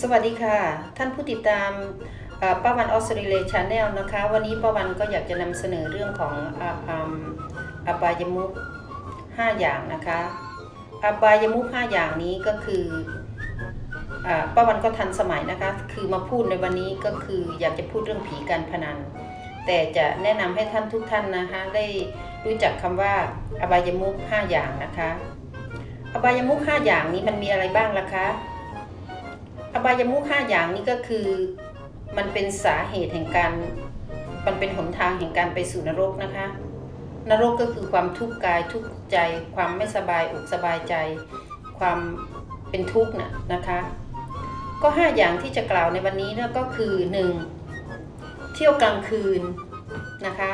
สวัสดีค่ะ ท่านผู้ติดตามป้าวันออสเตรเลียชาแนลนะคะ วันนี้ป้าวันก็อยากจะนำเสนอเรื่องของอาอืมอบายมุข5อย่างนะคะอบายมุข5อย่างนี้ก็คืออป้าวันก็ทันสมัยนะคะ คือมาพูดในวันนี้ก็คืออยากจะพูดเรื่องผีการพนัน แต่จะแนะนำให้ท่านทุกท่านนะคะได้รู้จักคำว่าอบายมุข5อย่างนะคะอบายมุข5อย่างนี้มันมีอะไรบ้างล่ะคะ อบายมุขห้าอย่างนี้ก็คือมันเป็นสาเหตุแห่งการ มันเป็นหนทางแห่งการไปสู่นรกนะคะ นรกก็คือความทุกข์กายทุกข์ใจ ความไม่สบายอกสบายใจ ความเป็นทุกข์น่ะนะคะ ก็ห้าอย่างที่จะกล่าวในวันนี้นะก็คือหนึ่งเที่ยวกลางคืนนะคะ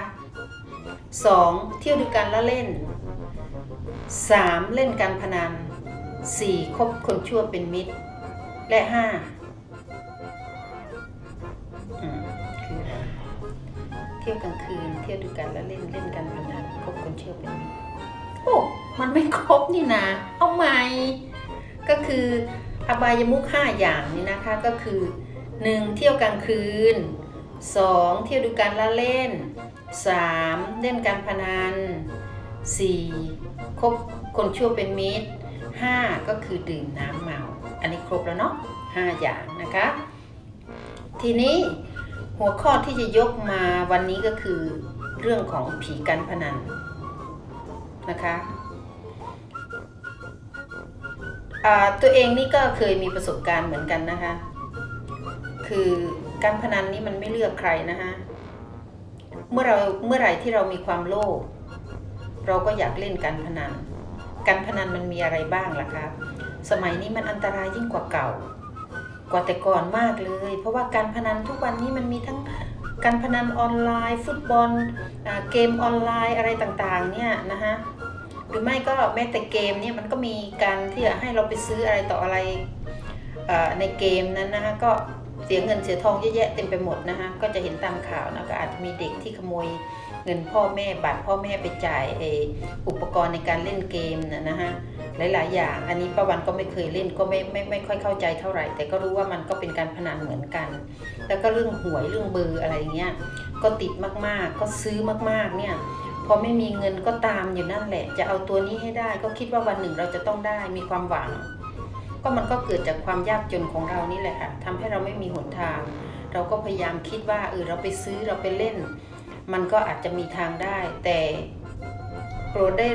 สองเที่ยวด้วยกันละเล่นสามเล่นการพนันสี่คบคนชั่วเป็นมิตร และห้าอืมคืออะไรเที่ยวกลางคืน เที่ยวด้วยกันแล้วเล่นเล่นกันพนันคบคนเชื่อเป็นมิตรโอ้มันไม่ครบนี่นะ เอาใหม่ก็คืออบายมุขห้าอย่างนี้นะคะก็คือหนึ่งเที่ยวกลางคืนสองเที่ยวดูการละเล่นสามเล่นการพนันสี่คบคนชั่วเป็นมิตรห้าก็คือดื่มน้ำเมา อันนี้ครบแล้วเนาะห้าอย่างนะคะ ทีนี้หัวข้อที่จะยกมาวันนี้ก็คือเรื่องของผีการพนันนะคะตัวเองนี่ก็เคยมีประสบการณ์เหมือนกันนะคะ คือการพนันนี่มันไม่เลือกใครนะคะเมื่อเราเมื่อไหร่ที่เรามีความโลภเราก็อยากเล่นการพนัน การพนันมันมีอะไรบ้างล่ะคะ สมัยนี้มันอันตรายยิ่งกว่าเก่า กว่าแต่ก่อนมากเลย เพราะว่าการพนันทุกวันนี้มันมีทั้งการพนันออนไลน์ ฟุตบอลเกมออนไลน์อะไรต่างๆเนี่ยนะฮะหรือไม่ก็แม้แต่เกมเนี่ยมันก็มีการที่จะให้เราไปซื้ออะไรต่ออะไรในเกมนั้นนะคะก็เสียเงินเสียทองเยอะแยะเต็มไปหมดนะคะก็จะเห็นตามข่าวนะก็อาจจะมีเด็กที่ขโมยเงินพ่อแม่บัตรพ่อแม่ไปจ่ายอุปกรณ์ในการเล่นเกมนะฮะ หลาย ๆ อย่าง อันนี้ป้าวันก็ไม่เคยเล่นก็ไม่ไม่ไม่ค่อยเข้าใจเท่าไหร่ แต่ก็รู้ว่ามันก็เป็นการพนันเหมือนกัน แล้วก็เรื่องหวยเรื่องเบอร์อะไรเงี้ยก็ติดมากๆ ก็ซื้อมากๆเนี่ยพอไม่มีเงินก็ตามอยู่นั่นแหละ จะเอาตัวนี้ให้ได้ ก็คิดว่าวันหนึ่งเราจะต้องได้มีความหวัง ก็มันก็เกิดจากความยากจนของเรานี่แหละค่ะทำให้เราไม่มีหนทาง เราก็พยายามคิดว่าเออเราไปซื้อเราไปเล่น มันก็อาจจะมีทางได้ แต่โปรดได้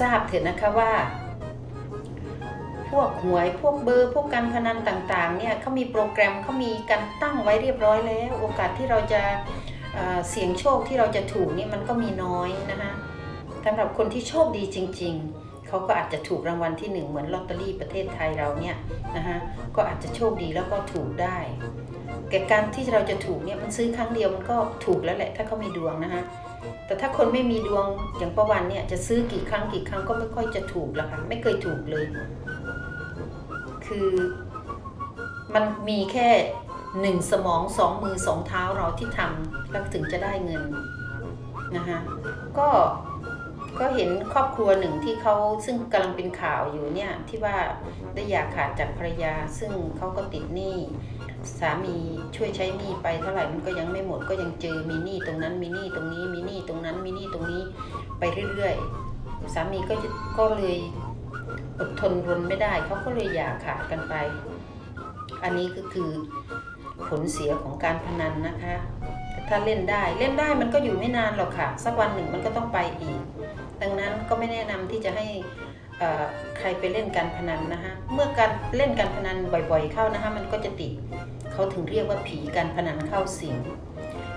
ทราบเถอะนะคะว่า พวกหวยพวกเบอร์ พวกการพนันต่างๆเนี่ยเขามีโปรแกรมเขามีการตั้งไว้เรียบร้อยแล้ว โอกาสที่เราจะเเสี่ยงโชคที่เราจะถูกนี่มันก็มีน้อยนะคะสำหรับคนที่โชคดีจริง ๆ เขาก็อาจจะถูกรางวัลที่หนึ่งเหมือนลอตเตอรี่ประเทศไทยเราเนี่ยนะคะก็อาจจะโชคดีแล้วก็ถูกได้แก่การที่เราจะถูกเนี่ยมันซื้อครั้งเดียวมันก็ถูกแล้วแหละ ถ้าเขามีดวงนะคะแต่ถ้าคนไม่มีดวงอย่างประวันเนี่ยจะซื้อกี่ครั้งกี่ครั้งก็ไม่ค่อยจะถูกละค่ะไม่เคยถูกเลย คือ มันมีแค่หนึ่งสมองสองมือสองเท้าเราที่ทำแล้วถึงจะได้เงินนะคะก็ก็เห็นครอบครัวหนึ่งที่เขาซึ่งกำลังเป็นข่าวอยู่เนี่ยที่ว่าได้อยากขาดจากภรรยา ซึ่งเขาก็ติดหนี้สามีช่วยใช้หนี้ไปเท่าไหร่มันก็ยังไม่หมดก็ยังเจอมีหนี้ตรงนั้นมีหนี้ตรงนี้มีหนี้ตรงนั้นมีหนี้ตรงนี้ไปเรื่อยๆ สามีก็ก็เลย อดทนทนไม่ได้เขาก็เลยอยากขาดกันไป อันนี้ก็คือผลเสียของการพนันนะคะถ้าเล่นได้เล่นได้มันก็อยู่ไม่นานหรอกค่ะ สักวันหนึ่งมันก็ต้องไปอีก ดังนั้นก็ไม่แนะนำที่จะให้ใครไปเล่นการพนันนะคะเมื่อการเล่นการพนันบ่อยๆ เข้านะคะมันก็จะติดเขาถึงเรียกว่าผีการพนันเข้าสิง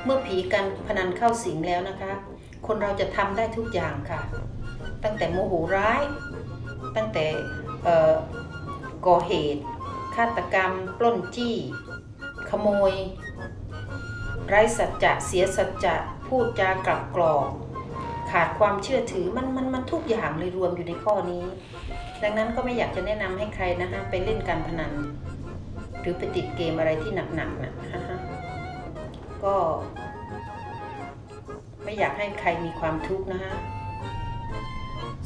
เมื่อผีการพนันเข้าสิงแล้วนะคะ คนเราจะทำได้ทุกอย่างค่ะ ตั้งแต่โมโหร้าย ตั้งแต่ก่อเหตุฆาตกรรม ปล้นจี้ ขโมย ไร้สัจจะเสียสัจจะพูดจากลับกรอก ขาดความเชื่อถือมันมันมันทุกอย่างเลยรวมอยู่ในข้อนี้ ดังนั้นก็ไม่อยากจะแนะนำให้ใครนะคะไปเล่นการพนัน หรือไปติดเกมอะไรที่หนักๆนะฮะก็ ไม่อยากให้ใครมีความทุกข์นะคะ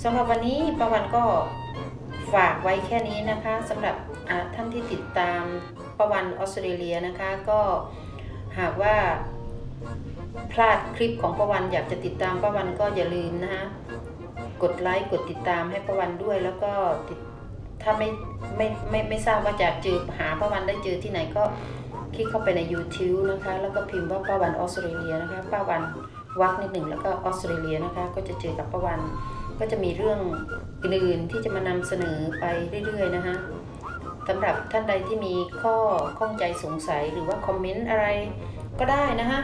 สำหรับวันนี้ประวันก็ฝากไว้แค่นี้นะคะสำหรับท่านที่ติดตามประวันออสเตรเลียนะคะ ก็หากว่าพลาดคลิปของประวันอยากจะติดตามประวันก็อย่าลืมนะคะกดไลค์กดติดตามให้ประวันด้วยแล้วก็ติดถ้าไม่ไม่ไม่ไม่ทราบว่าจะเจอหาประวันได้เจอที่ไหนก็คลิกเข้าไปใน YouTube นะคะ แล้วก็พิมพ์ว่าประวันออสเตรเลียนะคะประวันวักนิดหนึ่งแล้วก็ออสเตรเลียนะคะ ก็จะเจอกับประวัน ก็จะมีเรื่องอื่นๆที่จะมานำเสนอไปเรื่อยๆนะคะสำหรับท่านใดที่มีข้อข้องใจสงสัยหรือว่าคอมเมนต์อะไรก็ได้นะคะ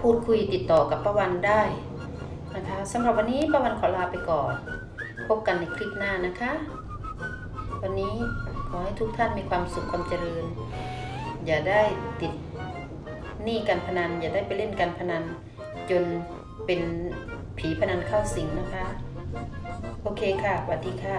พูดคุยติดต่อกับป้าวันได้นะคะสำหรับวันนี้ป้าวันขอลาไปก่อน พบกันในคลิปหน้านะคะ วันนี้ขอให้ทุกท่านมีความสุขความเจริญ อย่าได้ติดหนี้การพนัน อย่าได้ไปเล่นการพนัน จนเป็น ผีพนันเข้าสิงนะคะ โอเคค่ะสวัสดีค่ะ